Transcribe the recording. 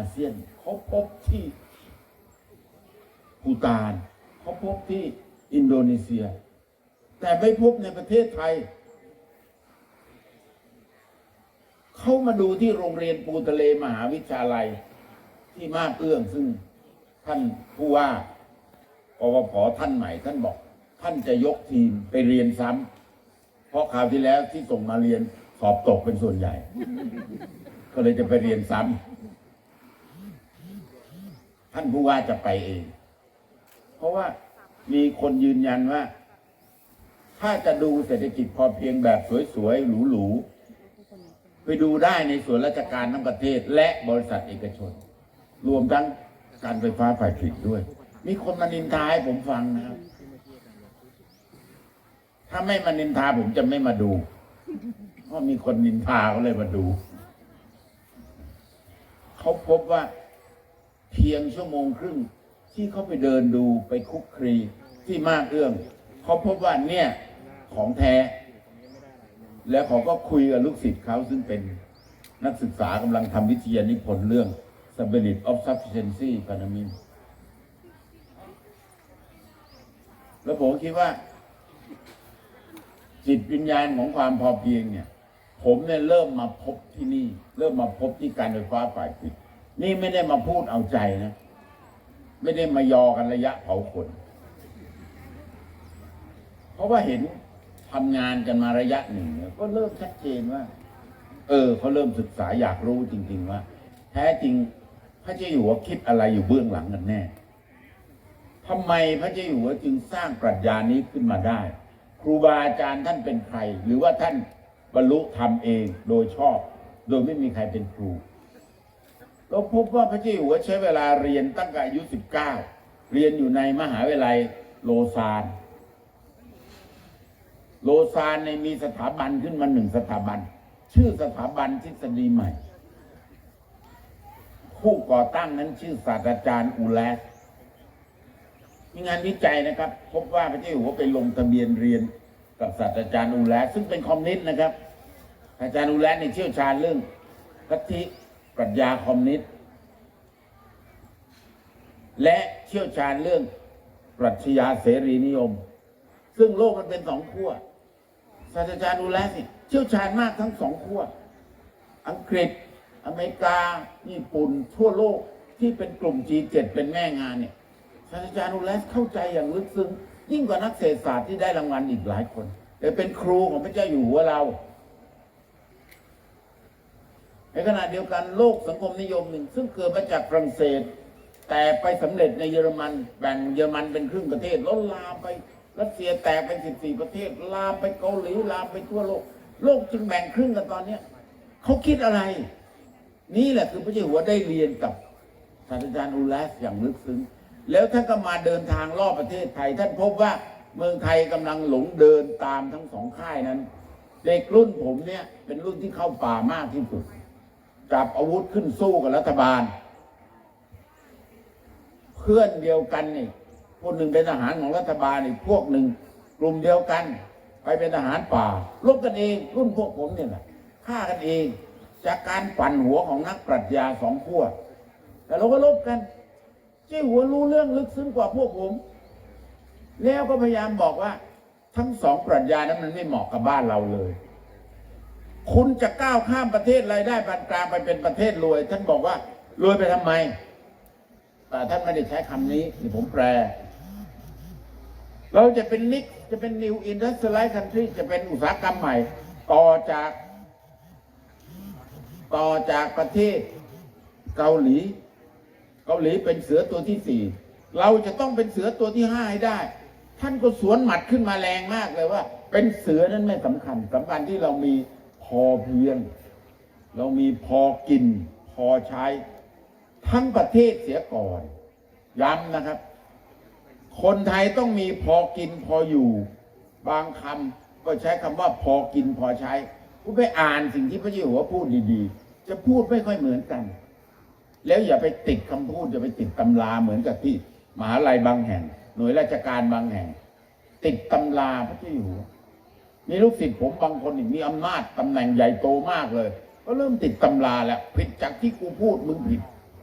าเซียนเขาพบที่ภูตานเขาพบที่อินโดนีเซีย แต่ไม่พบในประเทศไทย เขามาดูที่โรงเรียนปูทะเลมหาวิทยาลัย ที่มาเอื้องซึ่งท่านผู้ว่าปวพท่านใหม่ท่านบอก ท่านจะยกทีมไปเรียนซ้ำเพราะคราวที่แล้วที่ส่งมาเรียนสอบตกเป็นส่วนใหญ่ ก็เลยจะไปเรียนซ้ำ ท่านผู้ว่าจะไปเอง เพราะว่ามีคนยืนยันว่า ถ้าจะดูเศรษฐกิจพอเพียงแบบสวยๆหรูๆไปดูได้ในส่วนราชการทั้งประเทศ และบริษัทเอกชน รวมทั้งการไฟฟ้าฝ่ายผลิตด้วย มีคนมานินทาให้ผมฟังนะครับ ถ้าไม่มานินทาผมจะไม่มาดูเพราะมีคนนินทาเขาเลยมาดู เขาพบว่า เพียงชั่วโมงครึ่ง ที่เขาไปเดินดูไปคุกคลีที่มากเอื้องเขาพบว่าเนี่ยของแท้ แล้วเขาก็คุยกับลูกศิษย์เขาซึ่งเป็นนักศึกษากำลังทำวิทยานิพนธ์เรื่อง Stability of Sufficiency Economy แล้วผมคิดว่า จิตวิญญาณของความพอเพียงเนี่ย ผมเนี่ยเริ่มมาพบที่นี่ เริ่มมาพบที่การไฟฟ้าฝ่ายผลิต นี่ไม่ได้มาพูดเอาใจนะ ไม่ได้มายอกันระยะเผาขน เพราะว่าเห็นทำงานกันมาระยะหนึ่งก็เริ่มชัดเจนว่า เออเขาเริ่มศึกษาอยากรู้จริง ๆ ว่า แท้จริงพระเจ้าอยู่หัวคิดอะไรอยู่เบื้องหลังกันแน่ทำไมพระเจ้าอยู่หัวจึงสร้างปรัชญานี้ขึ้นมาได้ ครูบาอาจารย์ท่านเป็นใคร หรือว่าท่านบรรลุธรรมเองโดยชอบ โดยไม่มีใครเป็นครู เราพบว่าพระเจ้าอยู่หัวใช้เวลาเรียนตั้งแต่อายุ 19 เรียนอยู่ในมหาวิทยาลัยโลซาน โลซานในมีสถาบันขึ้นมาหนึ่งสถาบัน ชื่อสถาบันทฤษฎีใหม่ ผู้ก่อตั้งนั้นชื่อศาสตราจารย์อูแลสมีงานวิจัยนะครับ พบว่าพระเจ้าอยู่หัวไปลงทะเบียนเรียนกับศาสตราจารย์อูแลสซึ่งเป็นคอมมิวนิสต์นะครับ อาจารย์อูแลสในเชี่ยวชาญเรื่องลัทธิ รัชญาคอมมิวนิสต์ และเชี่ยวชาญเรื่องปรัชญาเสรีนิยม ซึ่งโลกมันเป็นสองขั้วศาสตราจารย์อูแลสนี่เชี่ยวชาญมากทั้งสองขั้วอังกฤษ อเมริกา ญี่ปุ่น ทั่วโลกที่เป็นกลุ่ม G7 เป็นแม่งานเนี่ยศาสตราจารย์อูแลเข้าใจอย่างลึกซึ้งยิ่งกว่านักเศรษฐศาสตร์ที่ได้รางวัลอีกหลายคนแต่เป็นครูของพระเจ้าอยู่หัวเรา ในขณะเดียวกันโลกสังคมนิยมหนึ่ง ซึ่งเกิดมาจากฝรั่งเศส แต่ไปสำเร็จในเยอรมันแบ่งเยอรมันเป็นครึ่งประเทศแล้วลามไปรัสเซียแตกเป็น14ประเทศ ลามไปเกาหลีลามไปทั่วโลก โลกจึงแบ่งครึ่งกันตอนเนี้ยเขาคิดอะไร นี่แหละคือพระเจ้าหัวได้เรียนกับศาสตราจารย์อูแลสอย่างลึกซึ้งแล้วท่านก็มาเดินทางรอบประเทศไทย ท่านพบว่าเมืองไทยกำลังหลงเดินตามทั้งสองค่ายนั้น เด็กรุ่นผมเนี่ยเป็นรุ่นที่เข้าป่ามากที่สุด จับอาวุธขึ้นสู้กับรัฐบาล เพื่อนเดียวกันนี่พวกหนึ่งเป็นทหารของรัฐบาลอีกพวกหนึ่งกลุ่มเดียวกัน ไปเป็นทหารป่ารบกันเองรุ่นพวกผมเนี่ยแหละฆ่ากันเอง จากการปั่นหัวของนักปรัชญาสองขั้วแต่เราก็ลบกันเจ้หัวรู้เรื่องลึกซึ้งกว่าพวกผม แล้วก็พยายามบอกว่า ทั้งสองปรัชญานั้นมันไม่เหมาะกับบ้านเราเลย คุณจะก้าวข้ามประเทศรายได้ปานกลางไปเป็นประเทศรวย ท่านบอกว่ารวยไปทำไมแต่ท่านไม่ได้ใช้คำนี้นี่ผมแปล เราจะเป็นนิกจะเป็น new industrialized country จะเป็นอุตสาหกรรมใหม่ ต่อจาก ต่อจากประเทศเกาหลี เกาหลีเป็นเสือตัวที่สี่เราจะต้องเป็นเสือตัวที่ห้าให้ได้ ท่านก็สวนหมัดขึ้นมาแรงมากเลยว่า เป็นเสือนั้นไม่สำคัญสำคัญที่เรามี อเพียง เรามีพอกิน พอใช้ ทั้งประเทศเสียก่อน ย้ำนะครับ คนไทยต้องมีพอกินพออยู่ บางคำก็ใช้คำว่าพอกินพอใช้ผู้ไปอ่านสิ่งที่พระเจ้าอยู่หัวพูดดีๆ จะพูดไม่ค่อยเหมือนกัน แล้วอย่าไปติดคำพูดอย่าไปติดตำราเหมือนกับที่มหาลัยบางแห่ง หน่วยราชการบางแห่ง ติดตำราพระเจ้าอยู่หัว มีลูกศิษย์ผมบางคนนี่มีอำนาจตำแหน่งใหญ่โตมากเลย ก็เริ่มติดตำราแล้วผิดจากที่กูพูดมึงผิด